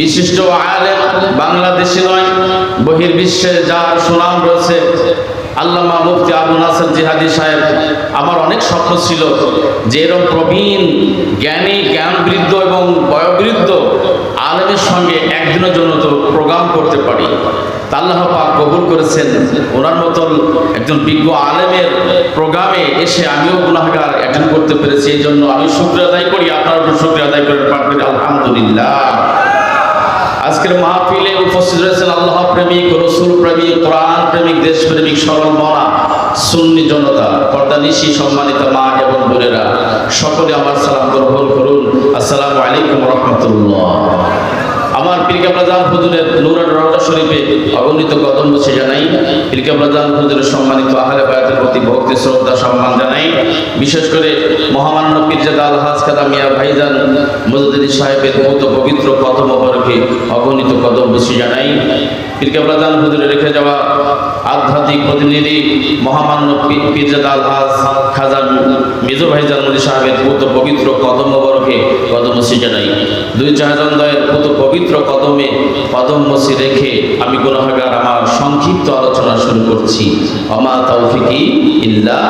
বিশিষ্ট আলেম, বাংলাদেশি নয়, বহির্বিশ্বে যার সুনাম রয়েছে। আল্লামা মুফতি আবু নাসর জিহাদি সাহেব, আমার অনেক স্বপ্ন ছিল যে এরকম প্রবীণ, জ্ঞানী, জ্ঞানবৃদ্ধ এবং বয়োবৃদ্ধ আলেমের সঙ্গে একদিনের জন্য তো প্রোগ্রাম করতে পারি। আল্লাহ পাক কবুল করেছেন। ওনার মতন একজন বিজ্ঞ আলেমের প্রোগ্রামে এসে আমিও গুনাহগার অ্যাটেন্ড করতে পেরেছি এই জন্য আমি শুক্রিয়া আদায় করি আপনার উপর শুক্রিয়া আদায় আলহামদুলিল্লাহ। আজকের মাহফিলে উপস্থিত রয়েছেন আল্লাহ প্রেমিক, রসুল প্রেমিক, কোরআন প্রেমিক, দেশ প্রেমিক, সরল সুন্নি জনতা পর্দানিশি সম্মানিত মা এবং বোনেরা, সকলে আমার সালাম গ্রহণ করুন। আসসালামু আলাইকুম রহমতুল্লাহ। আমার নুরান শরীফে অগণিত কদম বসে জানাই পিরিকাবলাজান হুজুরের সম্মানিত আহলে বায়াতের প্রতি ভক্তি, শ্রদ্ধা, সম্মান জানাই। বিশেষ করে মহামান্য পীরজাদা আলহাজ কাদা মিয়া ভাইজান মজুদ্দিন সাহেবের মত পবিত্র কদম অবরকে অগণিত কদম বসে জানাই। পিরিকাবলাজান হুজুরে রেখে যাওয়া আধ্যাত্মিক প্রতিনিধি মহামান্য পীরজাদা আলহাজ খাজা মিজু ভাইজান মোদী সাহেবের পুত পবিত্র কদম বরকে কদম মসি জানাই। দুই জাহাজন্দয়ের দয়ের কত পবিত্র কদমে কদম রেখে আমি গুণাগার আমার সংক্ষিপ্ত আলোচনা শুরু করছি। অমা তৌফিকি ইল্লা